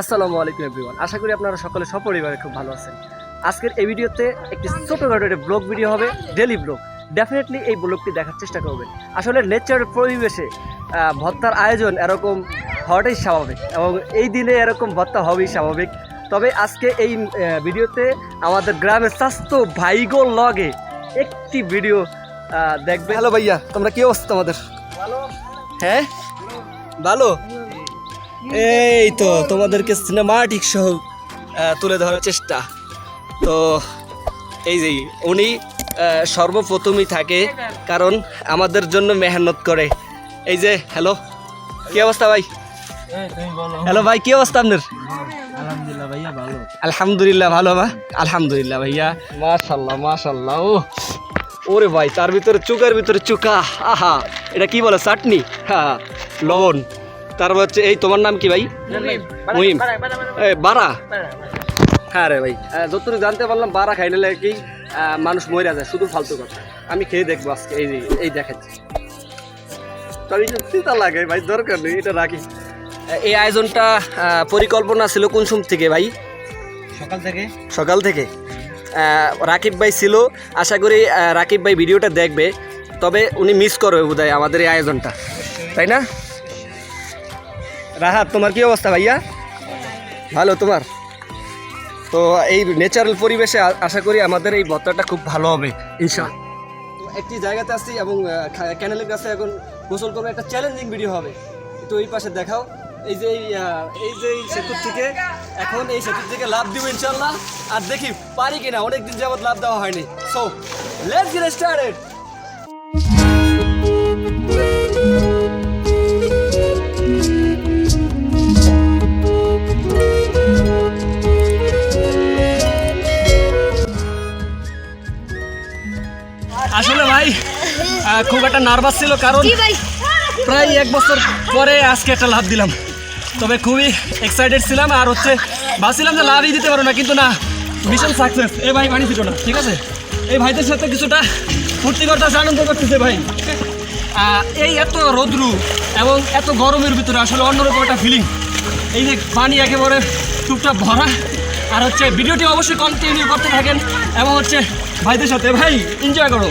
আসসালামু আলাইকুম এভরিওয়ান। আশা করি আপনারা সকলে সপরিবারে খুব ভালো আছেন। আজকের এই ভিডিওতে একটি ছোটোখাটো একটা ব্লগ ভিডিও হবে ডেলি ব্লগ। ডেফিনেটলি এই ব্লগটি দেখার চেষ্টা করবেন। আসলে নেচারের পরিবেশে ভত্তার আয়োজন এরকম হওয়াটাই স্বাভাবিক এবং এই দিনে এরকম ভত্তা হবেই স্বাভাবিক। তবে আজকে এই ভিডিওতে আমাদের গ্রামের স্বাস্থ্য ভাইগো লগে একটি ভিডিও দেখবে হ্যালো ভাইয়া তোমরা কি অবস্থা তোমাদের? হ্যাঁ? ভালো? এই তো তোমাদেরকে সিনেমাটিক সহ তুলে ধরার চেষ্টা। তো এই যে উনি সর্বপ্রথমই থাকে কারণ আমাদের জন্য মেহনত করে। এই যে হ্যালো কি অবস্থা ভাই? হ্যালো ভাই কি অবস্থা আপনার? আলহামদুলিল্লাহ ভালো। আলহামদুলিল্লাহ ভালো মা। আলহামদুলিল্লাহ ভাইয়া। মাশাল্লাহ মাশাল্লাহ ও ওরে ভাই তার ভিতরে চুকার ভিতরে চুকা। আহা এটা কি বলে চাটনি? হ্যাঁ লবণ। তারপর হচ্ছে এই তোমার নাম কি ভাই? মুহিম। এ বারা হ্যাঁ রে ভাই। যতটুকু জানতে পারলাম বারা খাই নিলে কি মানুষ মরে যায় শুধু ফালতু কথা। আমি খেয়ে দেখব আজকে এই এই দেখাচ্ছি। চিন্তা লাগে ভাই দরকার নেই এটা রাখি। এই আয়োজনটা পরিকল্পনা ছিল কোন সময় থেকে ভাই? সকাল থেকে। সকাল থেকে? রাকিব ভাই ছিল আশা করি রাকিব ভাই ভিডিওটা দেখবে তবে উনি মিস করবে বোধহয় আমাদের এই আয়োজনটা। তাই না? রাহাত তোমার কি অবস্থা ভাইয়া? ভালো তোমার? তো এই ন্যাচারাল পরিবেশে আশা করি আমাদের এই ভত্তাটা খুব ভালো হবে ইনশা একটি জায়গাতে আসছি এবং ক্যানেলের কাছে এখন গোসল করব একটা চ্যালেঞ্জিং ভিডিও হবে। তো এই পাশে দেখাও। এই যে এই, যে এই সেতুর থেকে এখন এই সেতুর থেকে লাভ দিব ইনশাল্লাহ আর দেখি পারি কিনা? অনেকদিন যাবত লাভ দেওয়া হয়নি। সো লেটস গেট স্টার্টেড আসলে ভাই খুব একটা নার্ভাস ছিল কারণ প্রায় এক বছর পরে আজকে একটা লাভ দিলাম। তবে খুবই এক্সাইটেড ছিলাম আর হচ্ছে ভাবছিলাম যে লাভই দিতে পারো না কিন্তু না ভীষণ সাকসেস এই ভাই পানি ছিল না ঠিক আছে? এই ভাইদের সাথে কিছুটা ফুর্তি করতেছে আনন্দ করতেছে ভাই। এই এত রৌদ্রু এবং এত গরমের ভিতরে আসলে অন্যরকম একটা ফিলিং এই যে পানি একেবারে টুকটাক ভরা। আর হচ্ছে ভিডিওটি অবশ্যই কন্টিনিউ করতে থাকেন। এবং হচ্ছে ভাইদের সাথে। ভাই এনজয় করো।